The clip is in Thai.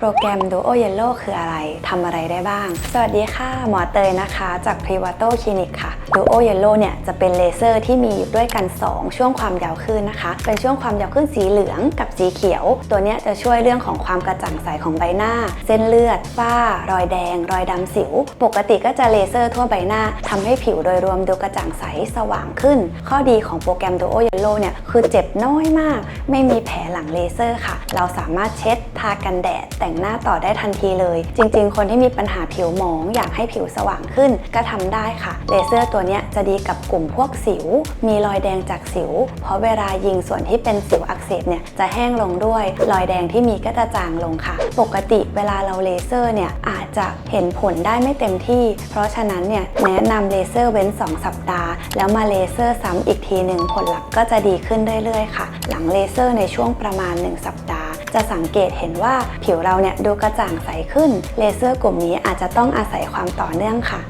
โปรแกรม Duo Yellow คืออะไร ทำอะไรได้บ้าง สวัสดีค่ะ หมอเตยนะคะ จาก Privato Clinic ค่ะ Duo Yellow เนี่ยจะเป็นเลเซอร์ที่มีอยู่ด้วยกัน 2 ช่วงความยาวคลื่นนะคะ เป็นช่วงความยาวคลื่นสีเหลืองกับสีเขียว ตัวเนี้ยจะช่วยเรื่องของความกระจ่างใสของใบหน้า เส้นเลือด ฝ้า รอยแดง รอยดำสิว ปกติก็จะเลเซอร์ทั่วใบหน้าทำให้ผิวโดยรวมดูกระจ่างใสสว่างขึ้น ข้อดีของโปรแกรม Duo Yellow เนี่ยคือเจ็บน้อยมาก ไม่มีแผลหลังเลเซอร์ค่ะ เราสามารถเช็ดทากันแดดแต่งหน้าต่อได้ทันทีเลย จริง ๆ คนที่มีปัญหาผิวหมองอยากให้ผิวสว่างขึ้น ก็ทำได้ค่ะ เลเซอร์ตัวนี้จะดีกับกลุ่มพวกสิว มีรอยแดงจากสิว เพราะเวลายิงส่วนที่เป็นสิวอักเสบเนี่ยจะแห้งลงด้วย รอยแดงที่มีก็จะจางลงค่ะ ปกติเวลาเราเลเซอร์เนี่ยอาจจะเห็นผลได้ไม่เต็มที่ เพราะฉะนั้นเนี่ยแนะนำเลเซอร์เว้น 2 สัปดาห์ แล้วมาเลเซอร์ซ้ำอีกทีหนึ่งผลลัพธ์ก็จะดีขึ้นเรื่อยๆค่ะ หลังเลเซอร์ในช่วงประมาณ 1 สัปดาห์ จะสังเกตเห็นว่าผิวเราเนี่ยดูกระจ่างใสขึ้น เลเซอร์กลุ่มนี้อาจจะต้องอาศัยความต่อเนื่องค่ะ